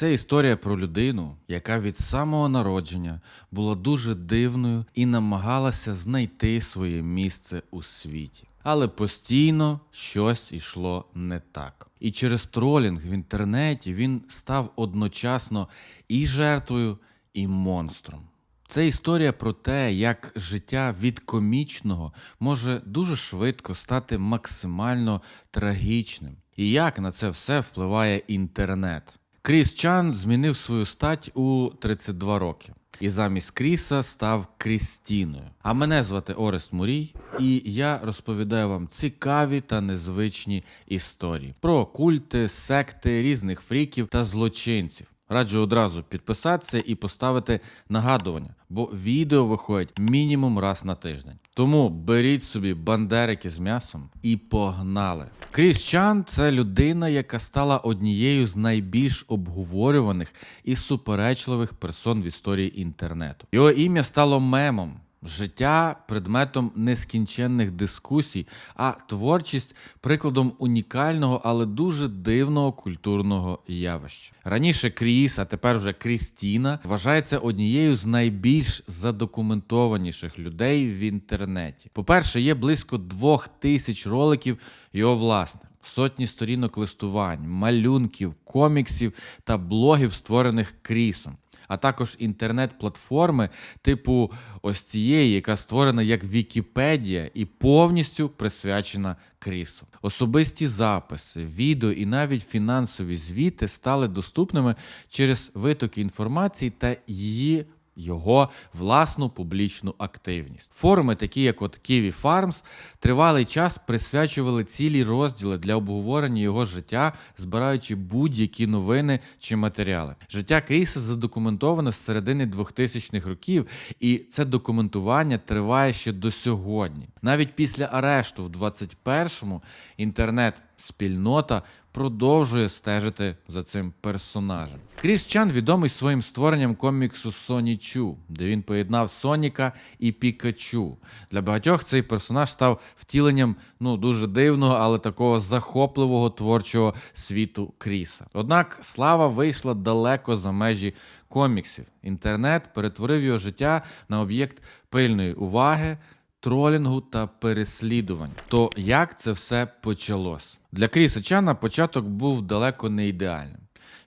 Це історія про людину, яка від самого народження була дуже дивною і намагалася знайти своє місце у світі. Але постійно щось йшло не так. І через тролінг в інтернеті він став одночасно і жертвою, і монстром. Це історія про те, як життя від комічного може дуже швидко стати максимально трагічним, і як на це все впливає інтернет. Кріс Чан змінив свою стать у 32 роки. І замість Кріса став Крістіною. А мене звати Орест Мурій, і я розповідаю вам цікаві та незвичні історії про культи, секти, різних фріків та злочинців. Раджу одразу підписатися і поставити нагадування, бо відео виходять мінімум раз на тиждень. Тому беріть собі бандерики з м'ясом і погнали. Кріс Чан це людина, яка стала однією з найбільш обговорюваних і суперечливих персон в історії інтернету. Його ім'я стало мемом. Життя предметом нескінченних дискусій, а творчість прикладом унікального, але дуже дивного культурного явища. Раніше Кріс, а тепер вже Крістіна, вважається однією з найбільш задокументованіших людей в інтернеті. По-перше, є близько двох тисяч роликів його власних. Сотні сторінок листувань, малюнків, коміксів та блогів, створених Крісом а також інтернет-платформи, типу ось цієї, яка створена як Вікіпедія і повністю присвячена Крісу. Особисті записи, відео і навіть фінансові звіти стали доступними через витоки інформації та її. Його власну публічну активність. Форуми, такі як от Kiwi Farms, тривалий час присвячували цілі розділи для обговорення його життя, збираючи будь-які новини чи матеріали. Життя Кріса задокументовано з середини 2000-х років, і це документування триває ще до сьогодні. Навіть після арешту в 21-му інтернет. Спільнота продовжує стежити за цим персонажем. Кріс Чан відомий своїм створенням коміксу Соні Чу, де він поєднав Соніка і Пікачу. Для багатьох цей персонаж став втіленням ну дуже дивного, але такого захопливого творчого світу Кріса. Однак слава вийшла далеко за межі коміксів. Інтернет перетворив його життя на об'єкт пильної уваги. Тролінгу та переслідувань. То як це все почалось? Для Кріса Чана початок був далеко не ідеальним.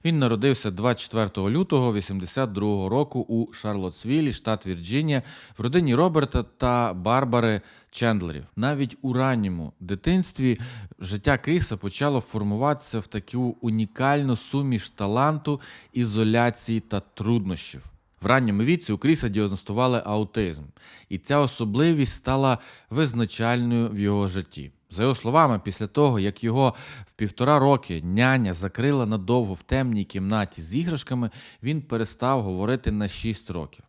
Він народився 24 лютого 82 року у Шарлотсвілі, штат Вірджинія, в родині Роберта та Барбари Чендлерів. Навіть у ранньому дитинстві життя Кріса почало формуватися в таку унікальну суміш таланту, ізоляції та труднощів. В ранньому віці у Кріса діагностували аутизм, і ця особливість стала визначальною в його житті. За його словами, після того, як його в півтора роки няня закрила надовго в темній кімнаті з іграшками, він перестав говорити на 6 років.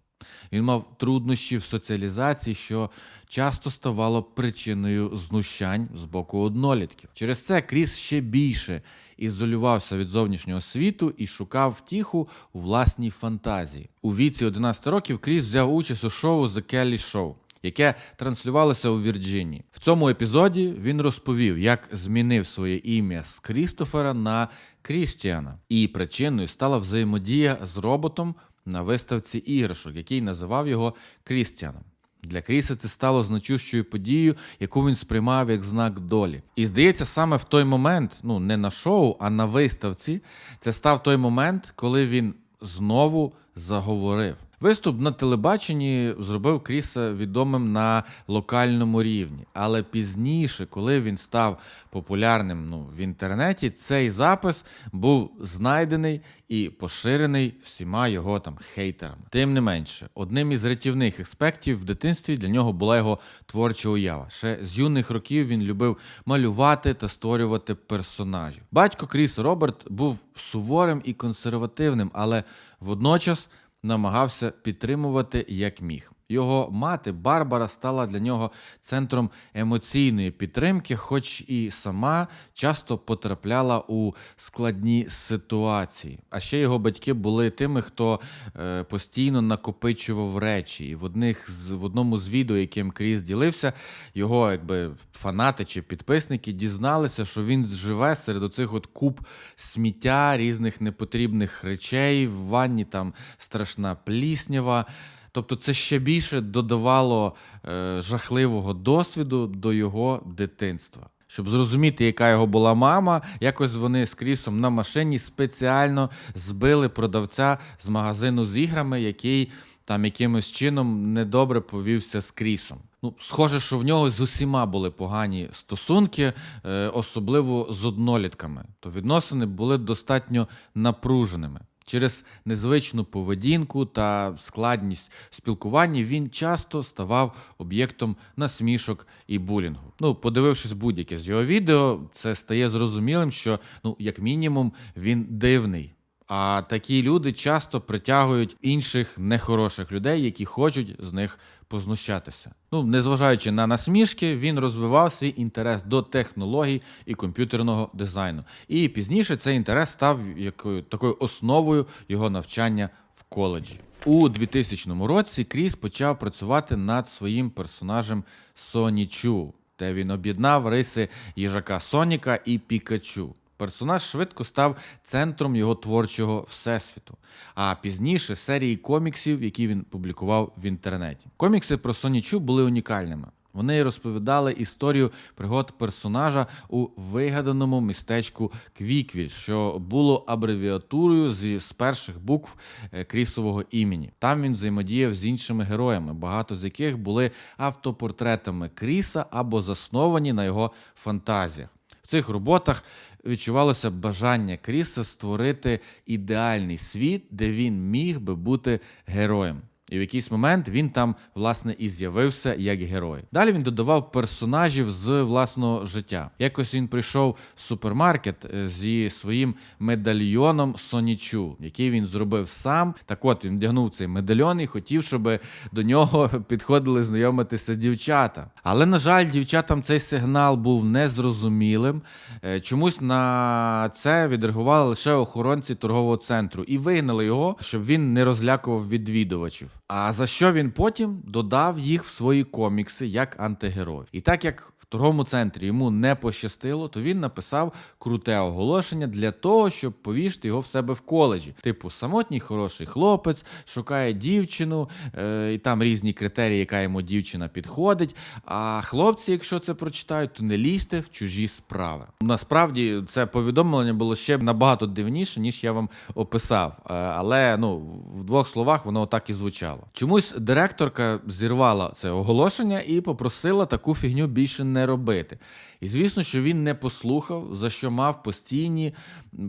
Він мав труднощі в соціалізації, що часто ставало причиною знущань з боку однолітків. Через це Кріс ще більше ізолювався від зовнішнього світу і шукав втіху у власній фантазії. У віці 11 років Кріс взяв участь у шоу The Kelly Show, яке транслювалося у Вірджинії. В цьому епізоді він розповів, як змінив своє ім'я з Крістофера на Крістіана, і причиною стала взаємодія з роботом на виставці іграшок, який називав його Крістіаном. Для Кріса це стало значущою подією, яку він сприймав як знак долі. І здається, саме в той момент, ну не на шоу, а на виставці, це став той момент, коли він знову заговорив. Виступ на телебаченні зробив Кріса відомим на локальному рівні, але пізніше, коли він став популярним ну, в інтернеті, цей запис був знайдений і поширений всіма його там хейтерами. Тим не менше, одним із рятівних аспектів в дитинстві для нього була його творча уява. Ще з юних років він любив малювати та створювати персонажів. Батько Кріс Роберт був суворим і консервативним, але водночас намагався підтримувати як міг. Його мати Барбара стала для нього центром емоційної підтримки, хоч і сама часто потрапляла у складні ситуації. А ще його батьки були тими, хто е, постійно накопичував речі. І в одних з в одному з відео, яким Кріс ділився, його якби фанати чи підписники дізналися, що він живе серед оцих от куб сміття, різних непотрібних речей. В ванні там страшна пліснява. Тобто це ще більше додавало е, жахливого досвіду до його дитинства. Щоб зрозуміти, яка його була мама, якось вони з Крісом на машині спеціально збили продавця з магазину з іграми, який там якимось чином недобре повівся з Крісом. Ну, схоже, що в нього з усіма були погані стосунки, е, особливо з однолітками. То відносини були достатньо напруженими. Через незвичну поведінку та складність спілкування він часто ставав об'єктом насмішок і булінгу. Ну, подивившись будь-яке з його відео, це стає зрозумілим, що ну, як мінімум, він дивний. А такі люди часто притягують інших нехороших людей, які хочуть з них познущатися. Ну, незважаючи на насмішки, він розвивав свій інтерес до технологій і комп'ютерного дизайну. І пізніше цей інтерес став якою такою основою його навчання в коледжі. У 2000 році Кріс почав працювати над своїм персонажем Соні Чу, де він об'єднав риси їжака Соніка і Пікачу. Персонаж швидко став центром його творчого всесвіту, а пізніше серії коміксів, які він публікував в інтернеті. Комікси про Сонічу були унікальними. Вони розповідали історію пригод персонажа у вигаданому містечку Квіквіль, що було абревіатурою зі з перших букв е, крісового імені. Там він взаємодіяв з іншими героями, багато з яких були автопортретами Кріса або засновані на його фантазіях. В цих роботах відчувалося бажання Кріса створити ідеальний світ, де він міг би бути героєм. І в якийсь момент він там, власне, і з'явився як герой. Далі він додавав персонажів з власного життя. Якось він прийшов в супермаркет е, зі своїм медальйоном Сонічу, який він зробив сам. Так от він вдягнув цей медальйон і хотів, щоб до нього підходили знайомитися дівчата. Але, на жаль, дівчатам цей сигнал був незрозумілим. Е, Чомусь на це відреагували лише охоронці торгового центру і вигнали його, щоб він не розлякував відвідувачів. А за що він потім додав їх в свої комікси як антигерой. І так як торговому центрі йому не пощастило, то він написав круте оголошення для того, щоб повішти його в себе в коледжі. Типу, самотній хороший хлопець шукає дівчину, е, і там різні критерії, яка йому дівчина підходить. А хлопці, якщо це прочитають, то не лізьте в чужі справи. Насправді це повідомлення було ще набагато дивніше, ніж я вам описав. Е, але ну в двох словах воно так і звучало. Чомусь директорка зірвала це оголошення і попросила таку фігню більше не робити. І звісно, що він не послухав, за що мав постійні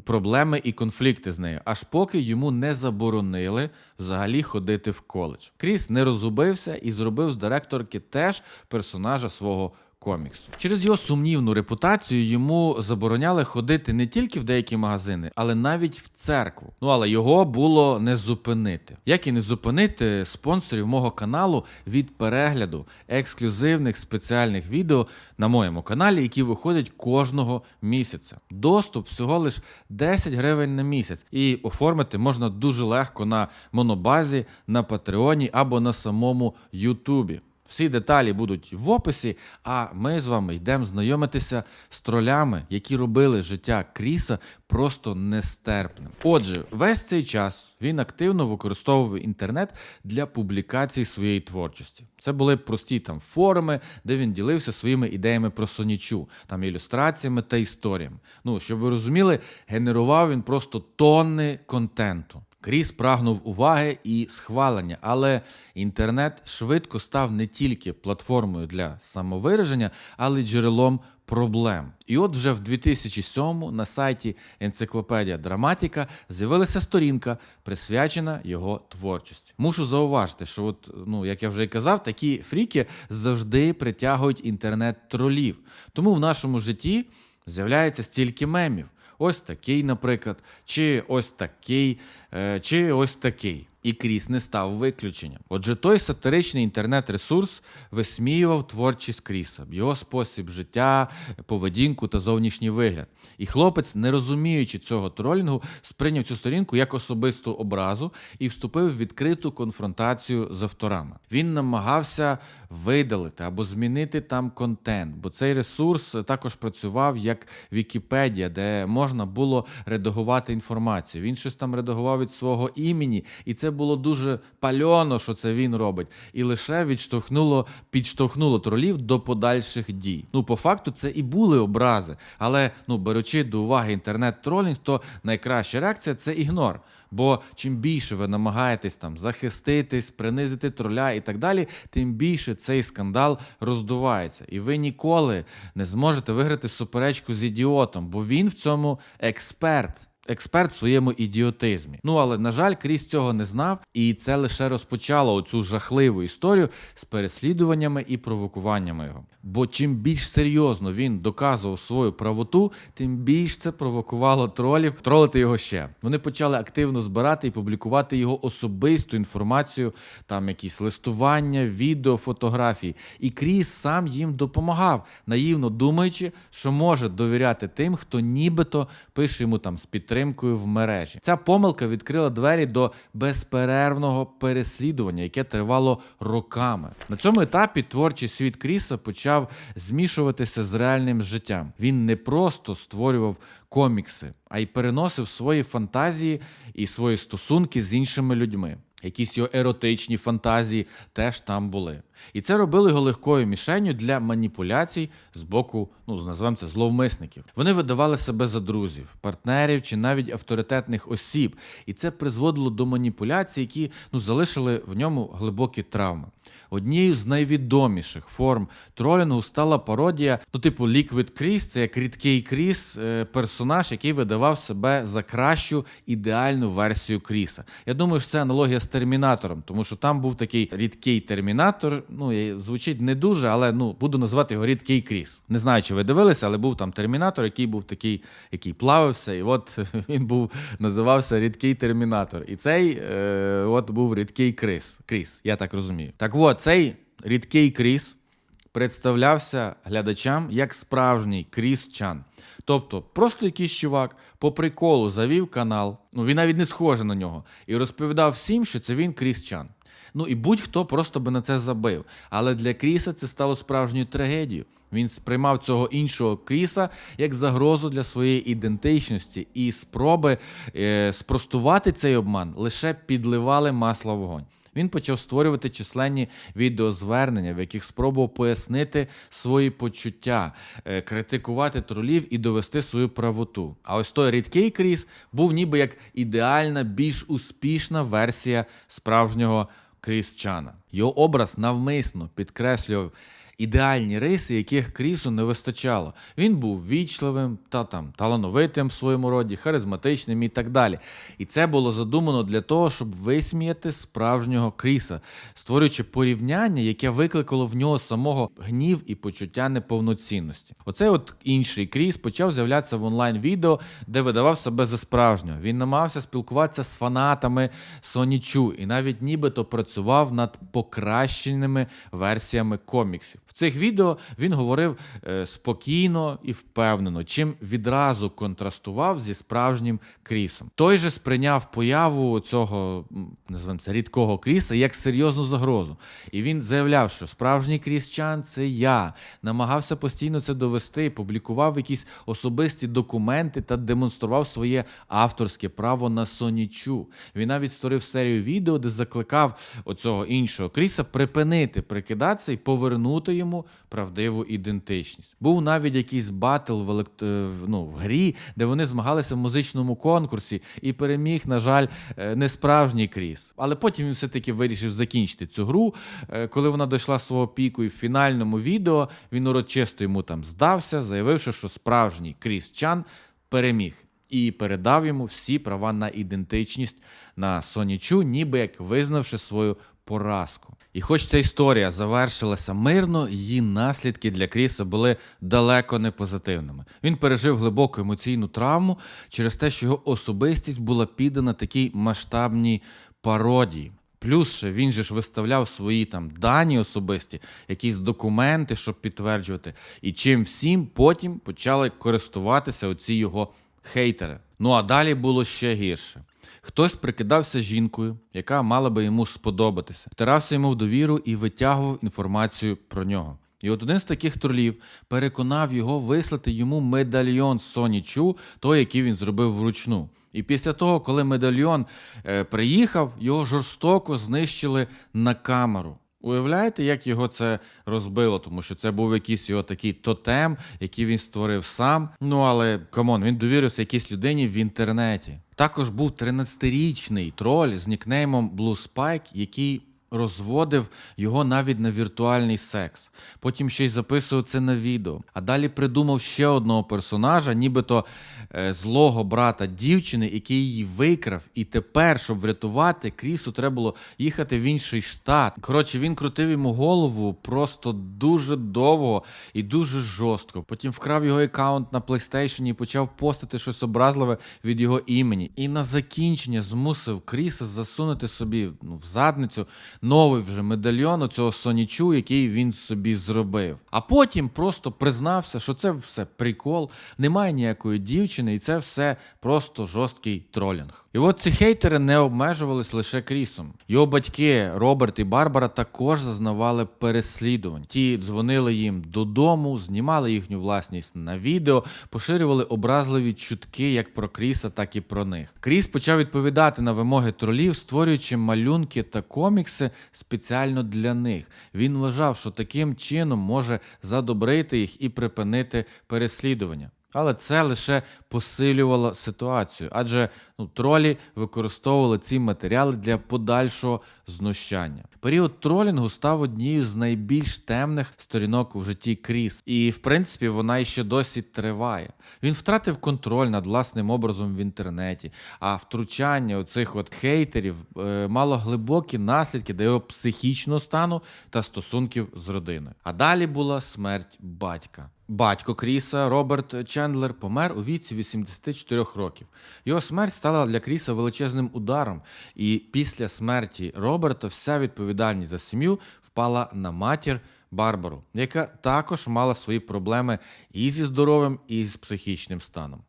проблеми і конфлікти з нею, аж поки йому не заборонили взагалі ходити в коледж. Кріс не розгубився і зробив з директорки теж персонажа свого коміксу. Через його сумнівну репутацію йому забороняли ходити не тільки в деякі магазини, але навіть в церкву. Ну але його було не зупинити. Як і не зупинити спонсорів мого каналу від перегляду ексклюзивних спеціальних відео на моєму каналі, які виходять кожного місяця. Доступ всього лиш 10 гривень на місяць, і оформити можна дуже легко на монобазі, на Патреоні або на самому Ютубі. Всі деталі будуть в описі, а ми з вами йдемо знайомитися з тролями, які робили життя Кріса просто нестерпним. Отже, весь цей час він активно використовував інтернет для публікацій своєї творчості. Це були прості там форуми, де він ділився своїми ідеями про Сонічу, там ілюстраціями та історіями. Ну, щоб ви розуміли, генерував він просто тонни контенту. Кріс прагнув уваги і схвалення, але інтернет швидко став не тільки платформою для самовираження, але й джерелом проблем. І от вже в 2007 на сайті Енциклопедія Драматіка з'явилася сторінка, присвячена його творчості. Мушу зауважити, що, от, ну, як я вже і казав, такі фріки завжди притягують інтернет-тролів. Тому в нашому житті з'являється стільки мемів. Ось такий, наприклад, чи ось такий, е, чи ось такий. І Кріс не став виключенням. Отже, той сатиричний інтернет-ресурс висміював творчість Кріса, його спосіб життя, поведінку та зовнішній вигляд. І хлопець, не розуміючи цього тролінгу, сприйняв цю сторінку як особисту образу і вступив в відкриту конфронтацію з авторами. Він намагався видалити або змінити там контент, бо цей ресурс також працював як Вікіпедія, де можна було редагувати інформацію. Він щось там редагував від свого імені, і це було дуже пальоно, що це він робить, і лише відштовхнуло, підштовхнуло тролів до подальших дій. Ну, по факту, це і були образи. Але ну, беручи до уваги інтернет-тролінг, то найкраща реакція це ігнор. Бо чим більше ви намагаєтесь там захиститись, принизити троля і так далі, тим більше цей скандал роздувається. І ви ніколи не зможете виграти суперечку з ідіотом, бо він в цьому експерт. Експерт в своєму ідіотизмі. Ну але на жаль, Кріс цього не знав, і це лише розпочало оцю жахливу історію з переслідуваннями і провокуваннями його. Бо чим більш серйозно він доказував свою правоту, тим більш це провокувало тролів тролити його ще. Вони почали активно збирати і публікувати його особисту інформацію, там якісь листування, відео, фотографії. І Кріс сам їм допомагав, наївно думаючи, що може довіряти тим, хто нібито пише йому там з підтримкою в мережі. Ця помилка відкрила двері до безперервного переслідування, яке тривало роками. На цьому етапі творчий світ Кріса почав змішуватися з реальним життям. Він не просто створював комікси, а й переносив свої фантазії і свої стосунки з іншими людьми. Якісь його еротичні фантазії теж там були. І це робило його легкою мішенню для маніпуляцій з боку, ну називаємо це зловмисників. Вони видавали себе за друзів, партнерів чи навіть авторитетних осіб. І це призводило до маніпуляцій, які ну залишили в ньому глибокі травми. Однією з найвідоміших форм тролінгу стала пародія, ну, типу Liquid Кріс, це як рідкий Кріс, е, персонаж, який видавав себе за кращу ідеальну версію Кріса. Я думаю, що це аналогія з термінатором, тому що там був такий рідкий термінатор. Ну звучить не дуже, але ну буду називати його рідкий Кріс. Не знаю, чи ви дивилися, але був там термінатор, який був такий, який плавився, і от він був називався рідкий термінатор. І цей е, от був рідкий Кріс. Кріс, я так розумію. Так от, цей рідкий Кріс представлявся глядачам як справжній Кріс Чан. Тобто, просто якийсь чувак по приколу завів канал, ну він навіть не схожий на нього, і розповідав всім, що це він Кріс Чан. Ну і будь-хто просто би на це забив. Але для Кріса це стало справжньою трагедією. Він сприймав цього іншого Кріса як загрозу для своєї ідентичності, і спроби е, спростувати цей обман лише підливали масло в вогонь. Він почав створювати численні відеозвернення, в яких спробував пояснити свої почуття, е, критикувати тролів і довести свою правоту. А ось той рідкий Кріс був ніби як ідеальна, більш успішна версія справжнього Крісчана. Його образ навмисно підкреслював ідеальні риси, яких Крісу не вистачало. Він був вічливим та там талановитим в своєму роді, харизматичним і так далі. І це було задумано для того, щоб висміяти справжнього Кріса, створюючи порівняння, яке викликало в нього самого гнів і почуття неповноцінності. Оцей от інший Кріс почав з'являтися в онлайн-відео, де видавав себе за справжнього. Він намагався спілкуватися з фанатами Сонічу і навіть нібито працював над покращеними версіями коміксів. Цих відео він говорив е, спокійно і впевнено, чим відразу контрастував зі справжнім Крісом. Той же сприйняв появу цього називаємо це рідкого Кріса як серйозну загрозу. І він заявляв, що справжній Крісчан це я. Намагався постійно це довести, публікував якісь особисті документи та демонстрував своє авторське право на сонічу. Він навіть створив серію відео, де закликав оцього іншого Кріса припинити прикидатися і повернути йому правдиву ідентичність. Був навіть якийсь батл в, елект... е, ну, в грі, де вони змагалися в музичному конкурсі, і переміг, на жаль, е, не справжній Кріс. Але потім він все-таки вирішив закінчити цю гру. Е, Коли вона дійшла свого піку, і в фінальному відео він урочисто йому там здався, заявивши, що справжній Кріс Чан переміг. І передав йому всі права на ідентичність на Сонічу, ніби як визнавши свою поразку. І хоч ця історія завершилася мирно, її наслідки для Кріса були далеко не позитивними. Він пережив глибоку емоційну травму через те, що його особистість була піддана такій масштабній пародії. Плюс ще він же ж виставляв свої там дані особисті, якісь документи, щоб підтверджувати. І чим всім потім почали користуватися оці його хейтери. Ну а далі було ще гірше. Хтось прикидався жінкою, яка мала би йому сподобатися, втирався йому в довіру і витягував інформацію про нього. І от один з таких тролів переконав його вислати йому медальйон Соні Чу, той, який він зробив вручну. І після того, коли медальйон е, приїхав, його жорстоко знищили на камеру. Уявляєте, як його це розбило, тому що це був якийсь його такий тотем, який він створив сам. Ну але камон, він довірився якійсь людині в інтернеті. Також був 13-річний троль з нікнеймом Blue Spike, який розводив його навіть на віртуальний секс. Потім ще й записував це на відео. А далі придумав ще одного персонажа, нібито е, злого брата дівчини, який її викрав. І тепер, щоб врятувати, Крісу треба було їхати в інший штат. Коротше, він крутив йому голову просто дуже довго і дуже жорстко. Потім вкрав його аккаунт на PlayStation і почав постити щось образливе від його імені. І на закінчення змусив Кріса засунути собі ну, в задницю новий вже медальйон у цього Сонічу, який він собі зробив. А потім просто признався, що це все прикол, немає ніякої дівчини, і це все просто жорсткий тролінг. І от ці хейтери не обмежувались лише Крісом. Його батьки Роберт і Барбара також зазнавали переслідувань. Ті дзвонили їм додому, знімали їхню власність на відео, поширювали образливі чутки як про Кріса, так і про них. Кріс почав відповідати на вимоги тролів, створюючи малюнки та комікси спеціально для них. Він вважав, що таким чином може задобрити їх і припинити переслідування. Але це лише посилювало ситуацію, адже ну, тролі використовували ці матеріали для подальшого знущання. Період тролінгу став однією з найбільш темних сторінок у житті Кріс, і в принципі вона іще досі триває. Він втратив контроль над власним образом в інтернеті, а втручання оцих от хейтерів е, мало глибокі наслідки до його психічного стану та стосунків з родиною. А далі була смерть батька. Батько Кріса Роберт Чендлер помер у віці 84 років. Його смерть стала для Кріса величезним ударом, і після смерті Роберта вся відповідальність за сім'ю впала на матір Барбару, яка також мала свої проблеми і зі здоров'ям, і з психічним станом.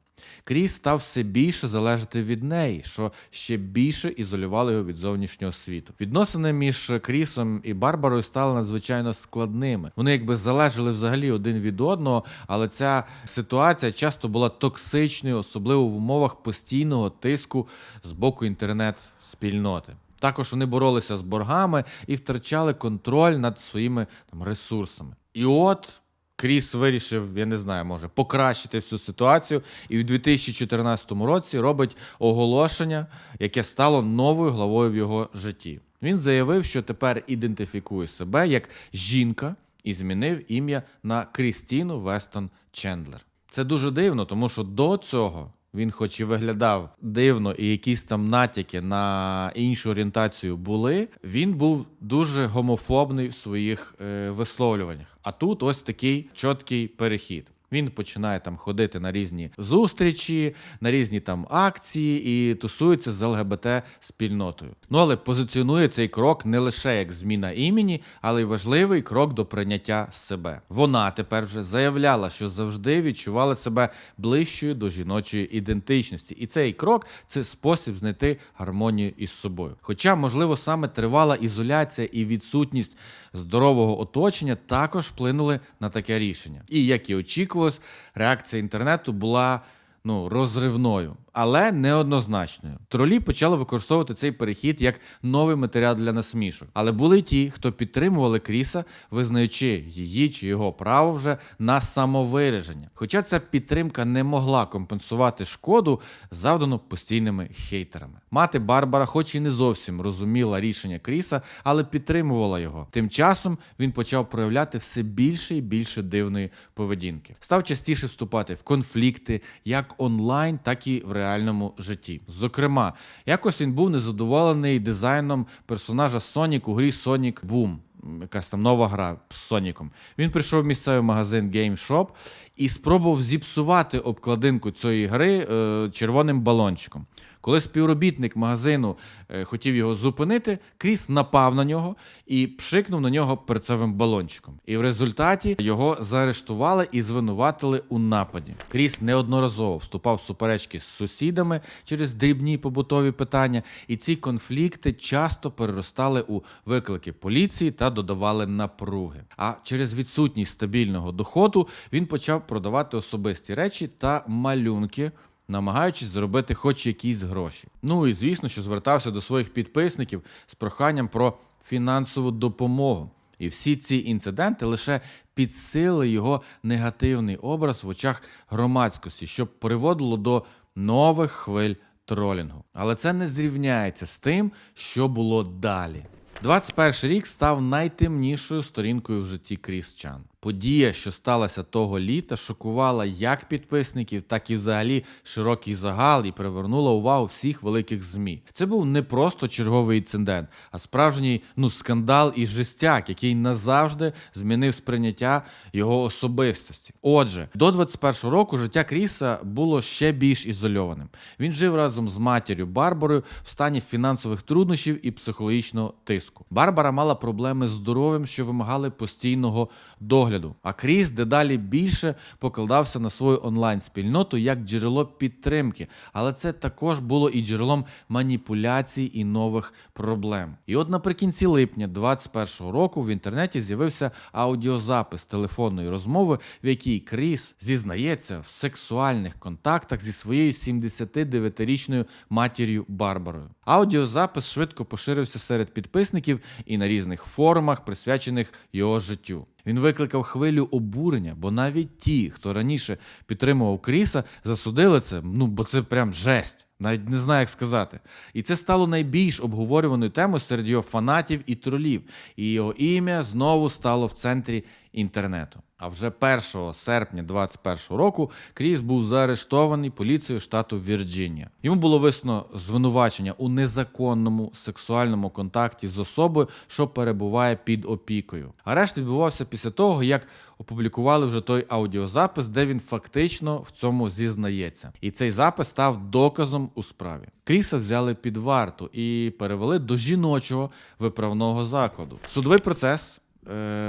Кріс став все більше залежати від неї, що ще більше ізолювало його від зовнішнього світу. Відносини між Крісом і Барбарою стали надзвичайно складними. Вони якби залежали взагалі один від одного, але ця ситуація часто була токсичною, особливо в умовах постійного тиску з боку інтернет-спільноти. Також вони боролися з боргами і втрачали контроль над своїми там ресурсами. І от Кріс вирішив, я не знаю, може покращити всю ситуацію, і в 2014 році робить оголошення, яке стало новою главою в його житті. Він заявив, що тепер ідентифікує себе як жінка і змінив ім'я на Крістіну Вестон Чендлер. Це дуже дивно, тому що до цього він, хоч і виглядав дивно, і якісь там натяки на іншу орієнтацію були, він був дуже гомофобний в своїх е, висловлюваннях. А тут ось такий чіткий перехід. Він починає там ходити на різні зустрічі, на різні там акції і тусується з ЛГБТ спільнотою. Ну але позиціонує цей крок не лише як зміна імені, але й важливий крок до прийняття себе. Вона тепер вже заявляла, що завжди відчувала себе ближчою до жіночої ідентичності, і цей крок це спосіб знайти гармонію із собою. Хоча, можливо, саме тривала ізоляція і відсутність здорового оточення також вплинули на таке рішення. І як і очікувалось, реакція інтернету була ну розривною, але неоднозначною. Тролі почали використовувати цей перехід як новий матеріал для насмішок. Але були й ті, хто підтримували Кріса, визнаючи її чи його право вже на самовираження. Хоча ця підтримка не могла компенсувати шкоду, завдану постійними хейтерами. Мати Барбара, хоч і не зовсім розуміла рішення Кріса, але підтримувала його. Тим часом він почав проявляти все більше і більше дивної поведінки. Став частіше вступати в конфлікти як онлайн, так і в реальному житті. Зокрема, якось він був незадоволений дизайном персонажа Сонік у грі Sonic Boom. якась там нова гра з Соніком. Він прийшов в місцевий магазин Game Shop і спробував зіпсувати обкладинку цієї гри е, червоним балончиком. Коли співробітник магазину е, хотів його зупинити, Кріс напав на нього і пшикнув на нього перцевим балончиком. І в результаті його заарештували і звинуватили у нападі. Кріс неодноразово вступав в суперечки з сусідами через дрібні побутові питання, і ці конфлікти часто переростали у виклики поліції та додавали напруги. А через відсутність стабільного доходу він почав продавати особисті речі та малюнки намагаючись заробити хоч якісь гроші. Ну і звісно, що звертався до своїх підписників з проханням про фінансову допомогу. І всі ці інциденти лише підсилили його негативний образ в очах громадськості, що приводило до нових хвиль тролінгу. Але це не зрівняється з тим, що було далі. 21 рік став найтемнішою сторінкою в житті Кріс Чан. Подія, що сталася того літа, шокувала як підписників, так і взагалі широкий загал і привернула увагу всіх великих змі. Це був не просто черговий інцидент, а справжній ну скандал і жестяк, який назавжди змінив сприйняття його особистості. Отже, до 21 року життя Кріса було ще більш ізольованим. Він жив разом з матір'ю Барбарою в стані фінансових труднощів і психологічного тиску. Барбара мала проблеми з здоров'ям, що вимагали постійного догляду. А Кріс дедалі більше покладався на свою онлайн-спільноту як джерело підтримки, але це також було і джерелом маніпуляцій і нових проблем. І от наприкінці липня 21-го року в інтернеті з'явився аудіозапис телефонної розмови, в якій Кріс зізнається в сексуальних контактах зі своєю 79-річною матір'ю Барбарою. Аудіозапис швидко поширився серед підписників і на різних форумах, присвячених його життю. Він викликав хвилю обурення, бо навіть ті, хто раніше підтримував Кріса, засудили це. Ну бо це прям жесть. Навіть не знаю, як сказати. І це стало найбільш обговорюваною темою серед його фанатів і тролів. І його ім'я знову стало в центрі інтернету. А вже 1 серпня 2021 року Кріс був заарештований поліцією штату Вірджинія. Йому було висуно звинувачення у незаконному сексуальному контакті з особою, що перебуває під опікою. Арешт відбувався після того, як опублікували вже той аудіозапис, де він фактично в цьому зізнається. І цей запис став доказом у справі. Кріса взяли під варту і перевели до жіночого виправного закладу. Судовий процес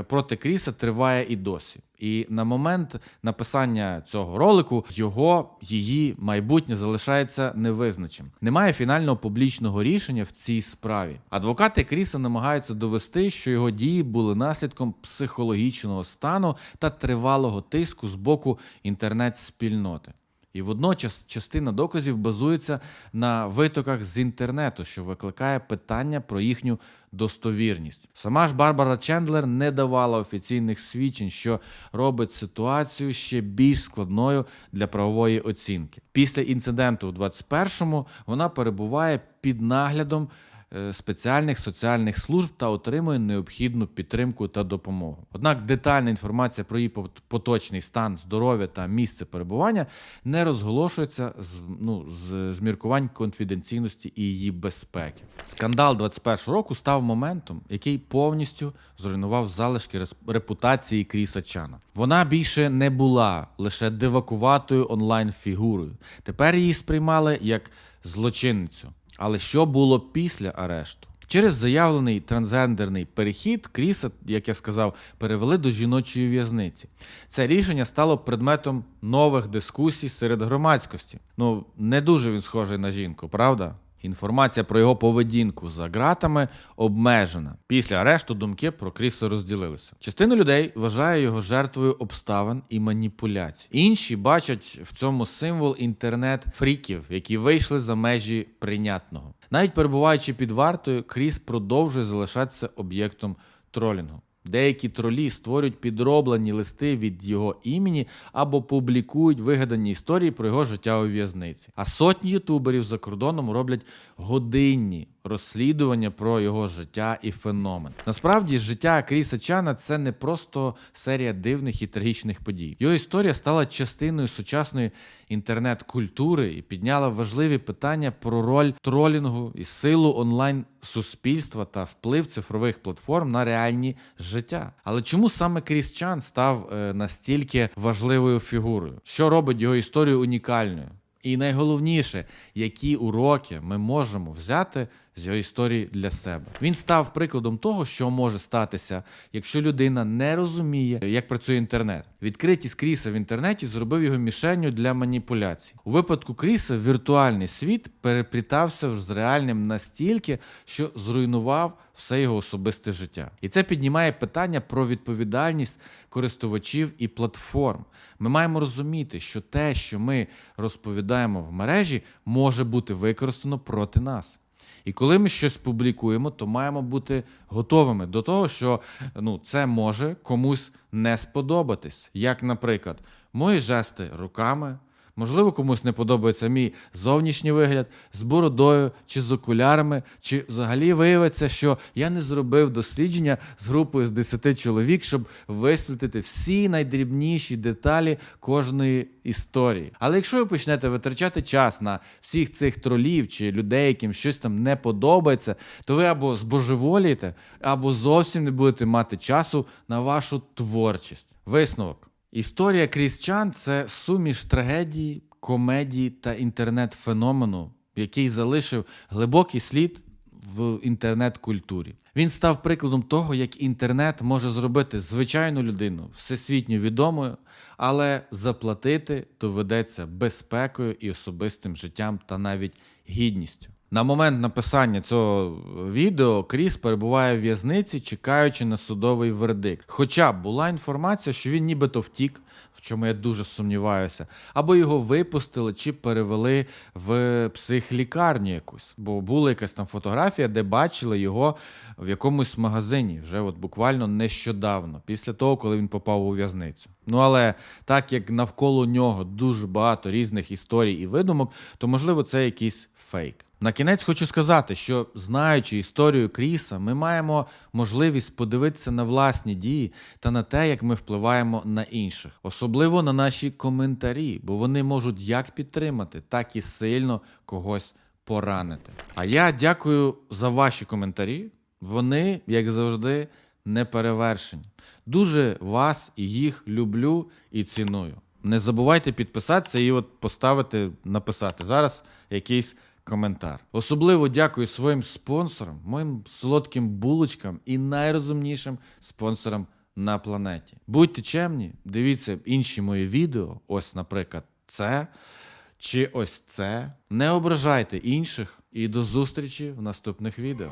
проти Кріса триває і досі. І на момент написання цього ролику його її майбутнє залишається невизначим. Немає фінального публічного рішення в цій справі. Адвокати Кріса намагаються довести, що його дії були наслідком психологічного стану та тривалого тиску з боку інтернет-спільноти. І водночас частина доказів базується на витоках з інтернету, що викликає питання про їхню достовірність. Сама ж Барбара Чендлер не давала офіційних свідчень, що робить ситуацію ще більш складною для правової оцінки. Після інциденту в 21-му вона перебуває під наглядом спеціальних соціальних служб та отримує необхідну підтримку та допомогу. Однак детальна інформація про її поточний стан здоров'я та місце перебування не розголошується з, ну, з, з міркувань конфіденційності і її безпеки. Скандал 21-го року став моментом, який повністю зруйнував залишки репутації Кріса Чана. Вона більше не була лише дивакуватою онлайн-фігурою. Тепер її сприймали як злочинницю. Але що було після арешту? Через заявлений трансгендерний перехід Кріса, як я сказав, перевели до жіночої в'язниці. Це рішення стало предметом нових дискусій серед громадськості. Ну, не дуже він схожий на жінку, правда? Інформація про його поведінку за ґратами обмежена. Після арешту думки про Кріса розділилися. Частина людей вважає його жертвою обставин і маніпуляцій. Інші бачать в цьому символ інтернет-фріків, які вийшли за межі прийнятного. Навіть перебуваючи під вартою, Кріс продовжує залишатися об'єктом тролінгу. Деякі тролі створюють підроблені листи від його імені або публікують вигадані історії про його життя у в'язниці. А сотні ютуберів за кордоном роблять годинні розслідування про його життя і феномен. Насправді, життя Кріса Чана це не просто серія дивних і трагічних подій. Його історія стала частиною сучасної інтернет-культури і підняла важливі питання про роль тролінгу і силу онлайн суспільства та вплив цифрових платформ на реальні життя. Але чому саме Кріс Чан став е, настільки важливою фігурою? Що робить його історію унікальною? І найголовніше, які уроки ми можемо взяти з його історії для себе. Він став прикладом того, що може статися, якщо людина не розуміє, як працює інтернет. Відкритість Кріса в інтернеті зробив його мішенню для маніпуляцій. У випадку Кріса віртуальний світ переплітався з реальним настільки, що зруйнував все його особисте життя. І це піднімає питання про відповідальність користувачів і платформ. Ми маємо розуміти, що те, що ми розповідаємо в мережі, може бути використано проти нас. І коли ми щось публікуємо, то маємо бути готовими до того, що ну, це може комусь не сподобатись. Як, наприклад, мої жести руками. Можливо, комусь не подобається мій зовнішній вигляд з бородою чи з окулярами, чи взагалі виявиться, що я не зробив дослідження з групою з 10 чоловік, щоб висвітлити всі найдрібніші деталі кожної історії. Але якщо ви почнете витрачати час на всіх цих тролів чи людей, яким щось там не подобається, то ви або збожеволієте, або зовсім не будете мати часу на вашу творчість. Висновок. Історія Крісчан це суміш трагедії, комедії та інтернет-феномену, який залишив глибокий слід в інтернет-культурі. Він став прикладом того, як інтернет може зробити звичайну людину всесвітньо відомою, але заплатити доведеться безпекою і особистим життям та навіть гідністю. На момент написання цього відео Кріс перебуває в в'язниці, чекаючи на судовий вердикт. Хоча була інформація, що він нібито втік, в чому я дуже сумніваюся, або його випустили чи перевели в психлікарню якусь. Бо була якась там фотографія, де бачили його в якомусь магазині вже от буквально нещодавно, після того, коли він попав у в'язницю. Ну але так як навколо нього дуже багато різних історій і видумок, то можливо це якийсь фейк. На кінець хочу сказати, що знаючи історію Кріса, ми маємо можливість подивитися на власні дії та на те, як ми впливаємо на інших, особливо на наші коментарі, бо вони можуть як підтримати, так і сильно когось поранити. А я дякую за ваші коментарі. Вони, як завжди, не перевершені. Дуже вас і їх люблю і ціную. Не забувайте підписатися і от поставити, написати зараз якийсь коментар. Особливо дякую своїм спонсорам, моїм солодким булочкам і найрозумнішим спонсорам на планеті. Будьте чемні, дивіться інші мої відео, ось, наприклад, це чи ось це. Не ображайте інших і до зустрічі в наступних відео.